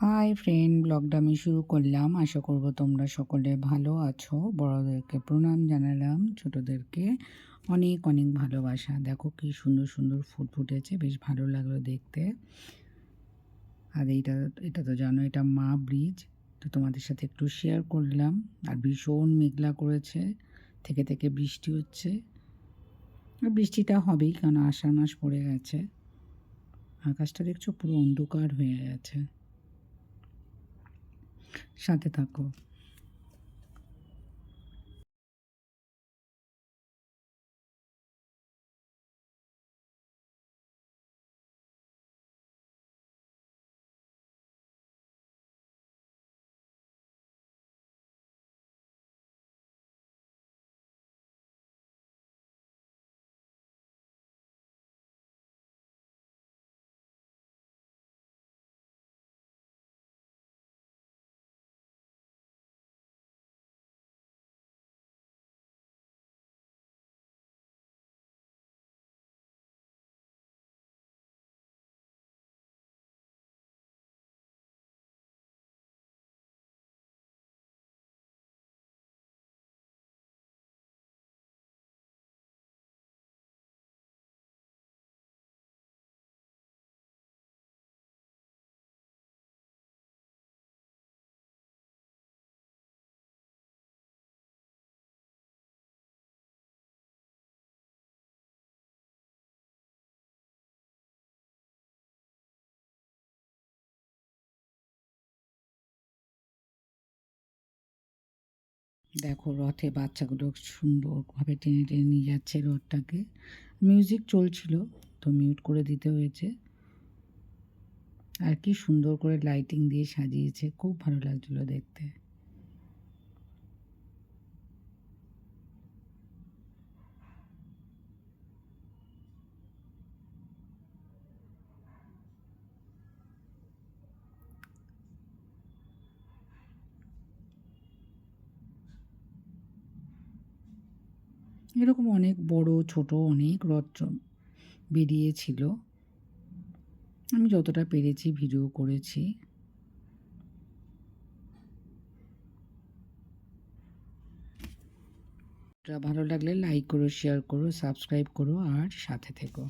Hi friend ব্লগটা আমি শুরু করলাম। আশা করব তোমরা সকলে ভালো আছো। বড়দেরকে প্রণাম জানালাম, ছোটোদেরকে অনেক অনেক ভালোবাসা। দেখো কি সুন্দর সুন্দর ফুল ফুটেছে, বেশ ভালো লাগল দেখতে। আর এইটা, এটা তো জানো, এটা মা ব্রিজ। তো তোমাদের সাথে একটু শেয়ার করলাম। আর ভীষণ মেঘলা করেছে, থেকে থেকে বৃষ্টি হচ্ছে। বৃষ্টিটা হবেই কারণ আষাঢ় মাস পড়ে গেছে। আকাশটা দেখছ পুরো অন্ধকার হয়ে গেছে সাথে থাকো। দেখো রথে বাচ্চাগুলো সুন্দরভাবে টেনে টেনে নিয়ে যাচ্ছে রথটাকে। মিউজিক চলছিল, তো মিউট করে দিতে হয়েছে। আর কি সুন্দর করে লাইটিং দিয়ে সাজিয়েছে, খুব ভালো লাগছিল দেখতে। এরকম অনেক বড়, ছোট, অনেক রথ বেরিয়েছিল। আমি যতটা পেরেছি ভিডিও করেছি। ভালো লাগলে লাইক করো শেয়ার করো সাবস্ক্রাইব করো, আর সাথে থেকো।